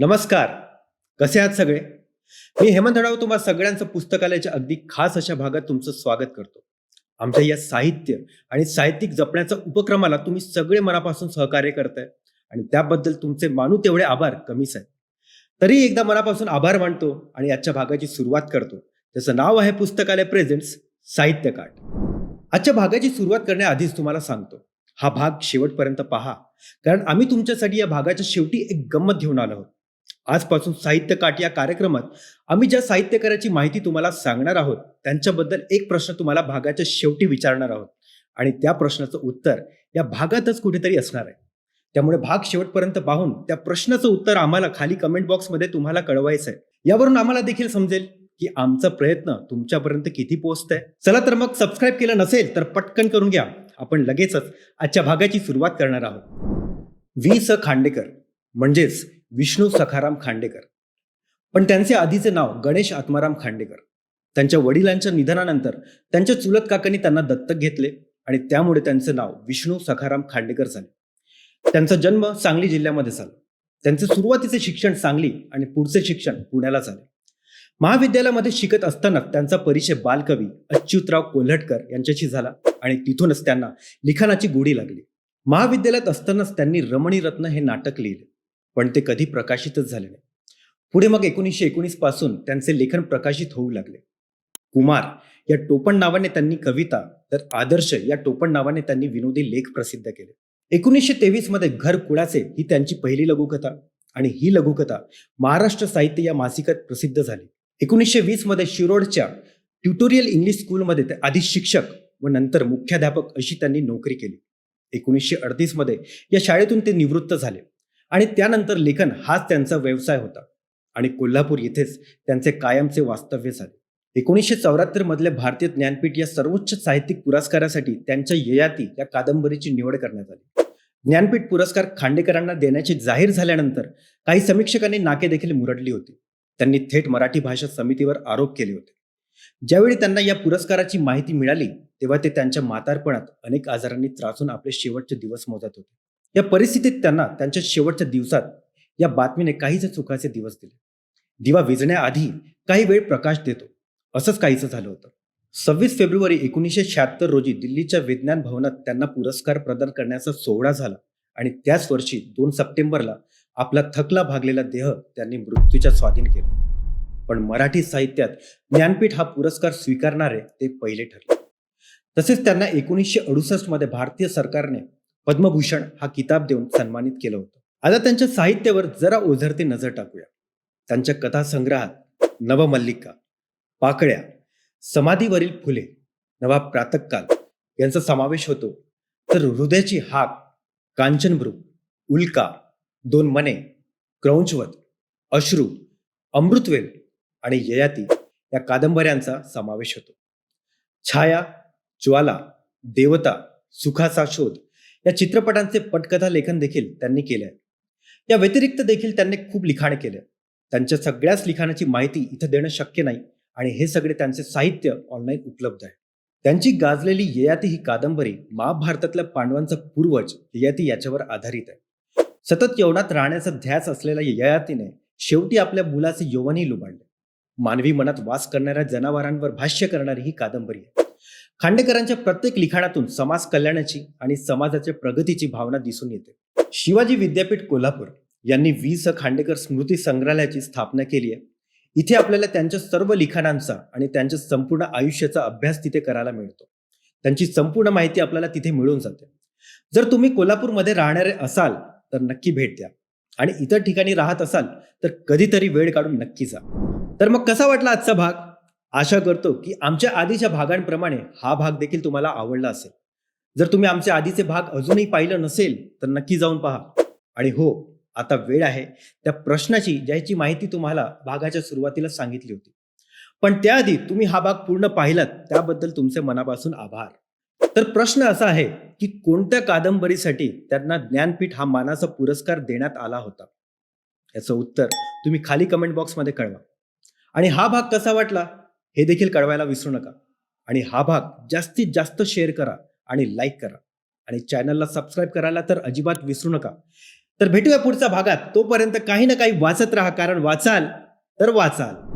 नमस्कार. कसे आहात सगळे? मी हेमंत राव तुम्हा सगळ्यांचं पुस्तकालयाच्या अगदी खास अशा भागात तुमचं स्वागत करतो. आमच्या या साहित्य आणि साहित्यिक जपण्याच्या उपक्रमाला तुम्ही सगळे मनापासून सहकार्य करताय आणि त्याबद्दल तुमचे मानू तेवढे आभार कमीच आहेत तरी एकदा मनापासून आभार मानतो आणि आजच्या भागाची सुरुवात करतो. त्याचं नाव आहे पुस्तकालय प्रेझेंट्स साहित्य काट आजच्या भागाची सुरुवात करण्याआधीच तुम्हाला सांगतो. हा भाग शेवटपर्यंत पहा. कारण आम्ही तुमच्यासाठी या भागाच्या शेवटी एक गंमत घेऊन आलो आहोत. आजपासून साहित्य काट या कार्यक्रमात आम्ही ज्या साहित्यकाराची माहिती तुम्हाला सांगणार आहोत त्यांच्याबद्दल एक प्रश्न तुम्हाला भागाच्या शेवटी विचारणार आहोत. आणि त्या प्रश्नाचं उत्तर या भागातच कुठेतरी असणार आहे. त्यामुळे भाग शेवटपर्यंत पाहून त्या प्रश्नाचं उत्तर आम्हाला खाली कमेंट बॉक्समध्ये तुम्हाला कळवायचं आहे. यावरून आम्हाला देखील समजेल की आमचा प्रयत्न तुमच्यापर्यंत किती पोहोचतंय. चला तर मग सबस्क्राईब केलं नसेल तर पटकन करून घ्या. आपण लगेचच आजच्या भागाची सुरुवात करणार आहोत. वी स खांडेकर म्हणजेच विष्णू सखाराम खांडेकर. पण त्यांचे आधीचे नाव गणेश आत्माराम खांडेकर. त्यांच्या वडिलांच्या निधनानंतर त्यांच्या चुलत काकांनी त्यांना दत्तक घेतले आणि त्यामुळे त्यांचे नाव विष्णू सखाराम खांडेकर झाले. त्यांचा जन्म सांगली जिल्ह्यामध्ये झाला. त्यांचे सुरुवातीचे शिक्षण सांगली आणि पुढचे शिक्षण पुण्याला झाले. महाविद्यालयामध्ये शिकत असताना त्यांचा परिचय बालकवी अच्युतराव कोल्हटकर यांच्याशी झाला आणि तिथूनच त्यांना लिखाणाची गोडी लागली. महाविद्यालयात असतानाच त्यांनी रमणी रत्न हे नाटक लिहिले. पण ते कधी प्रकाशितच झाले नाही. पुढे मग एकोणीसशे एकोणीसपासून त्यांचे लेखन प्रकाशित होऊ लागले. कुमार या टोपण नावाने त्यांनी कविता तर आदर्श या टोपण नावाने त्यांनी विनोदी लेख प्रसिद्ध केले. एकोणीसशे तेवीसमध्ये घर कुळाचे ही त्यांची पहिली लघुकथा आणि ही लघुकथा महाराष्ट्र साहित्य या मासिकात प्रसिद्ध झाली. एकोणीसशे वीसमध्ये शिरोडच्या ट्युटोरियल इंग्लिश स्कूलमध्ये ते आधी शिक्षक व नंतर मुख्याध्यापक अशी त्यांनी नोकरी केली. एकोणीसशे अडतीसमध्ये या शाळेतून ते निवृत्त झाले. आणि त्यानंतर लेखन हाच त्यांचा व्यवसाय होता. आणि कोल्हापूर येथेच त्यांचे कायमचे वास्तव्य झाले. एकोणीसशे चौऱ्याहत्तर मधल्या भारतीय ज्ञानपीठ या सर्वोच्च साहित्यिक पुरस्कारासाठी त्यांच्या ययाती या कादंबरीची निवड करण्यात आली. ज्ञानपीठ पुरस्कार खांडेकरांना देण्याची जाहीर झाल्यानंतर काही समीक्षकांनी नाके देखील मुरडली होती. त्यांनी थेट मराठी भाषा समितीवर आरोप केले होते. ज्यावेळी त्यांना या पुरस्काराची माहिती मिळाली तेव्हा ते त्यांच्या म्हातारपणात अनेक आजारांनी त्रासून आपले शेवटचे दिवस मोजत होते. या परिस्थितीत त्यांना त्यांच्या शेवटच्या दिवसात या बातमीने काहीच सुखाचे दिवस दिले. दिवा विजण्याआधी काही वेळ प्रकाश देतो. असंच काहीचं झालं होतं. सव्वीस फेब्रुवारी एकोणीसशे शहात्तर रोजी दिल्लीच्या विज्ञान भवनात त्यांना पुरस्कार प्रदान करण्याचा सोहळा झाला आणि त्याच वर्षी दोन सप्टेंबरला आपला थकला भागलेला देह त्यांनी मृत्यूच्या स्वाधीन केला. पण मराठी साहित्यात ज्ञानपीठ हा पुरस्कार स्वीकारणारे ते पहिले ठरले. तसेच त्यांना एकोणीसशे अडुसष्टमध्ये भारतीय सरकारने पद्मभूषण हा किताब देऊन सन्मानित केलं होतं. आता त्यांच्या साहित्यावर जरा ओझरते नजर टाकूया. त्यांच्या कथासंग्रहात नवमल्लिका पाकळ्या समाधीवरील फुले नवा प्रातकाल यांचा समावेश होतो. तर हृदयाची हाक कांचनभ्रू उल्का दोन मने क्रौंचवत अश्रू अमृतवेल आणि ययाती या कादंबऱ्यांचा समावेश होतो. छाया ज्वाला देवता सुखाचा शोध या चित्रपटांचे पटकथा लेखन देखील त्यांनी केले आहे या व्यतिरिक्त देखील त्यांनी खूप लिखाण केले त्यांच्या सगळ्याच लिखाणाची माहिती इथं देणं शक्य नाही आणि हे सगळे त्यांचे साहित्य ऑनलाईन उपलब्ध आहे. त्यांची गाजलेली ययाती ही कादंबरी महाभारतातल्या पांडवांचा पूर्वज ययाती याच्यावर आधारित आहे. सतत यवनात राहण्याचा ध्यास असलेल्या ययातीने शेवटी आपल्या मुलाचे यवनही लुबाडले. मानवी मनात वास करणाऱ्या जनावरांवर भाष्य करणारी ही कादंबरी आहे. खांडेकरांच्या प्रत्येक लिखाणातून समाज कल्याणाची आणि समाजाच्या प्रगतीची भावना दिसून येते. शिवाजी विद्यापीठ कोल्हापूर यांनी वी स खांडेकर स्मृती संग्रहालयाची स्थापना केली आहे. इथे आपल्याला त्यांच्या सर्व लिखाणांचा आणि त्यांच्या संपूर्ण आयुष्याचा अभ्यास तिथे करायला मिळतो. त्यांची संपूर्ण माहिती आपल्याला तिथे मिळून जाते. जर तुम्ही कोल्हापूरमध्ये राहणारे असाल तर नक्की भेट द्या. आणि इतर ठिकाणी राहत असाल तर कधीतरी वेळ काढून नक्की जा. तर मग कसा वाटला आजचा भाग? आशा करतो की आमच्या आधीच्या भागांप्रमाणे हा भाग देखील तुम्हाला आवडला असेल. जर तुम्ही आमचे आधीचे भाग अजूनही पाहिलं नसेल तर नक्की जाऊन पहा. आणि हो आता वेळ आहे. त्या प्रश्नाची ज्याची माहिती तुम्हाला भागाच्या सुरुवातीला सांगितली होती. पण त्याआधी तुम्ही हा भाग पूर्ण पाहिलात त्याबद्दल तुमचे मनापासून आभार. तर प्रश्न असा आहे की कोणत्या कादंबरीसाठी त्यांना ज्ञानपीठ हा मानाचा पुरस्कार देण्यात आला होता? याचं उत्तर तुम्ही खाली कमेंट बॉक्समध्ये कळवा. आणि हा भाग कसा वाटला? हे देखील कळवायला विसरू नका. आणि हा भाग जास्तीत जास्त शेअर करा आणि लाईक करा. आणि चॅनलला सबस्क्राईब करायला तर अजिबात विसरू नका. तर भेटूया पुढच्या भागात. तोपर्यंत काही ना काही वाचत राहा. कारण वाचाल तर वाचाल.